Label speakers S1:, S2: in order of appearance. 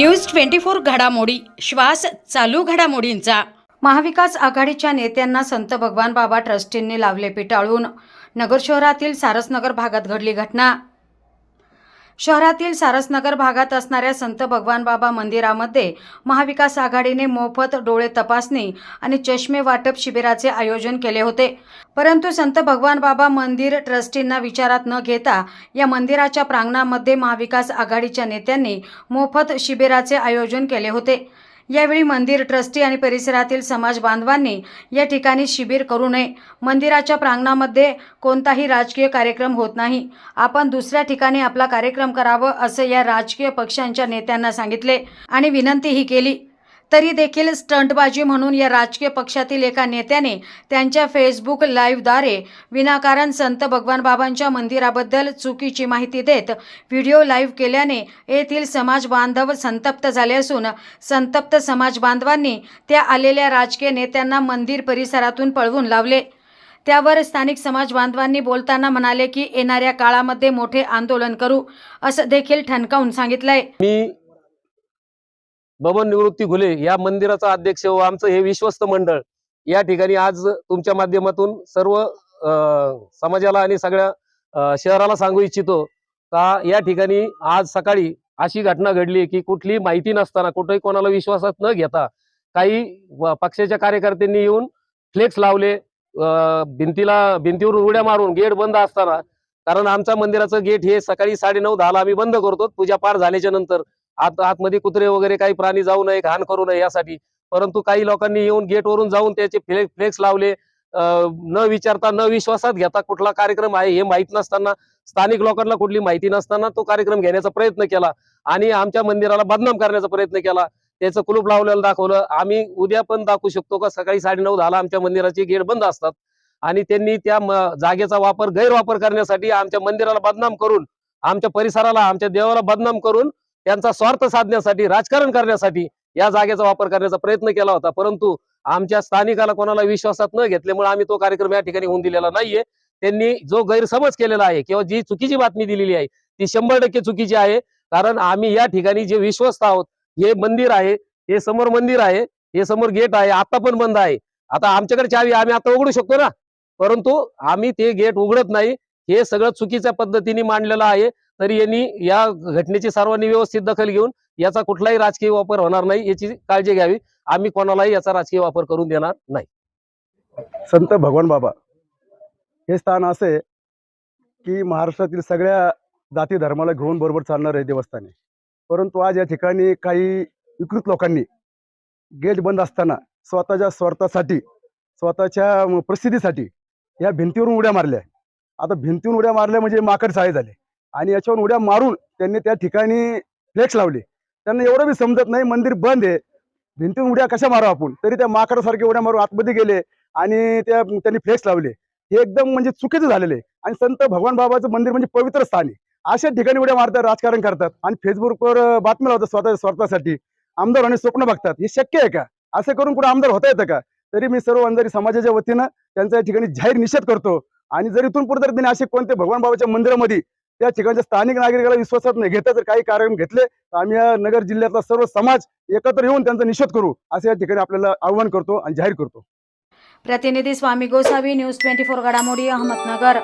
S1: News twenty four घडामोडी श्वास चालू घडामोडींचा. महाविकास आघाडीच्या नेत्यांना संत भगवान बाबा ट्रस्टींनी लावले पिटाळून. नगर शहरातील सारसनगर भागात घडली घटना. शहरातील सारसनगर भागात असणाऱ्या संत भगवान बाबा मंदिरामध्ये महाविकास आघाडीने मोफत डोळे तपासणी आणि चष्मे वाटप शिबिराचे आयोजन केले होते. परंतु संत भगवान बाबा मंदिर ट्रस्टींना विचारात न घेता या मंदिराच्या प्रांगणामध्ये महाविकास आघाडीच्या नेत्यांनी मोफत शिबिराचे आयोजन केले होते. यावेळी मंदिर ट्रस्टी आणि परिसरातील समाज बांधवांनी या ठिकाणी शिबिर करू नये. मंदिराच्या प्रांगणामध्ये कोणताही राजकीय कार्यक्रम होत नाही. आपण दुसऱ्या ठिकाणी आपला कार्यक्रम करावं असं या राजकीय पक्षांच्या नेत्यांना सांगितले आणि विनंतीही केली. तरी देखील स्टंटबाजी म्हणून या राजकीय पक्षातील एका नेत्याने त्यांच्या फेसबुक लाईव्हद्वारे विनाकारण संत भगवान बाबांच्या मंदिराबद्दल चुकीची माहिती देत व्हिडिओ लाईव्ह केल्याने येथील समाज बांधव संतप्त झाले असून संतप्त समाज बांधवांनी त्या आलेल्या राजकीय नेत्यांना मंदिर परिसरातून पळवून लावले. त्यावर स्थानिक समाज बांधवांनी बोलताना म्हणाले की येणाऱ्या काळामध्ये मोठे आंदोलन करू असं देखील ठणकावून सांगितलंय.
S2: मी बबन निवृत्ती घुले या मंदिराचा अध्यक्ष व आमचं हे विश्वस्त मंडळ. या ठिकाणी आज तुमच्या माध्यमातून सर्व समाजाला आणि सगळ्या शहराला सांगू इच्छितो का या ठिकाणी आज सकाळी अशी घटना घडली की कुठली माहिती नसताना कुठेही कोणाला विश्वासात न घेता काही पक्षाच्या कार्यकर्त्यांनी येऊन फ्लेक्स लावले भिंतीला भिंतीवरून उड्या मारून गेट बंद असताना. कारण आमच्या मंदिराचं गेट हे सकाळी साडेनऊ दहाला आम्ही बंद करतो पूजा पार झाल्याच्यानंतर. आत आतमध्ये कुत्रे वगैरे काही प्राणी जाऊ नये घाण करू नये यासाठी. परंतु काही लोकांनी येऊन गेटवरून जाऊन त्याचे फ्ले फ्लेक्स लावले. न विचारता न विश्वासात घेता कुठला कार्यक्रम आहे हे माहीत नसताना स्थानिक लोकांना कुठली माहिती नसताना तो कार्यक्रम घेण्याचा प्रयत्न केला आणि आमच्या मंदिराला बदनाम करण्याचा प्रयत्न केला. त्याचं कुलूप लावलेलं दाखवलं. आम्ही उद्या पण दाखवू शकतो का? सकाळी साडेनऊ दहाला आमच्या मंदिराचे गेट बंद असतात. आणि त्यांनी त्या जागेचा वापर गैरवापर करण्यासाठी आमच्या मंदिराला बदनाम करून आमच्या परिसराला आमच्या देवाला बदनाम करून त्यांचा स्वार्थ साधण्यासाठी राजकारण करण्यासाठी या जागेचा वापर करण्याचा प्रयत्न केला होता. परंतु आमच्या स्थानिकाला कोणाला विश्वासात न घेतल्यामुळे आम्ही तो कार्यक्रम या ठिकाणी होऊन दिलेला नाहीये. त्यांनी जो गैरसमज केलेला आहे किंवा जी चुकीची बातमी दिलेली आहे ती शंभर टक्के चुकीची आहे. कारण आम्ही या ठिकाणी जे विश्वस्त आहोत हे मंदिर आहे हे समोर मंदिर आहे हे समोर गेट आहे आता पण बंद आहे. आता आमच्याकडे चावी आम्ही आता उघडू शकतो ना? परंतु आम्ही ते गेट उघडत नाही. हे सगळं चुकीच्या पद्धतीने मांडलेलं आहे. तरी यांनी या घटनेची सर्वांनी व्यवस्थित दखल घेऊन याचा कुठलाही राजकीय वापर होणार नाही याची काळजी घ्यावी. आम्ही कोणालाही याचा राजकीय वापर करून देणार नाही.
S3: संत भगवान बाबा हे स्थान असे की महाराष्ट्रातील सगळ्या जाती धर्माला घेऊन बरोबर चालणार आहे देवस्थान परंतु आज या ठिकाणी काही विकृत लोकांनी गेट बंद असताना स्वतःच्या स्वार्थासाठी स्वतःच्या प्रसिद्धीसाठी या भिंतीवरून उड्या मारल्या. आता भिंतीवरून उड्या मारल्या म्हणजे माकड साळे झाले. आणि याच्यावर उड्या मारून त्यांनी त्या ठिकाणी फ्लेक्स लावले. त्यांना एवढं बी समजत नाही मंदिर बंद आहे. भिंतीवरून उड्या कशा मारू आपण? तरी त्या माकडासारखे उड्या मारून आतमध्ये गेले आणि त्या त्यांनी फ्लेक्स लावले. हे एकदम म्हणजे चुकीचं झालेलं आहे. आणि संत भगवान बाबाचं मंदिर म्हणजे पवित्र स्थान आहे. अशा ठिकाणी उड्या मारतात राजकारण करतात आणि फेसबुकवर बातम्या लावतात स्वतः स्वार्थासाठी. आमदार होणे स्वप्न बघतात. हे शक्य आहे का? असं करून कुठे आमदार होता येतं का? तरी मी सर्व अंधारी समाजाच्या वतीनं त्यांचा या ठिकाणी जाहीर निषेध करतो. आणि जर इथून पुढे जर त्यांनी असे कोणते भगवान बाबाच्या मंदिरामध्ये त्या ठिकाणच्या स्थानिक नागरिकाला विश्वासात नाही. घेता जर काही कार्यक्रम घेतले तर आम्ही या नगर जिल्ह्यातला सर्व समाज एकत्र येऊन त्यांचा निषेध करू असं या ठिकाणी आपल्याला आव्हान करतो आणि जाहीर करतो.
S1: प्रतिनिधी Swami Gosavi news twenty four घडामोडी अहमदनगर.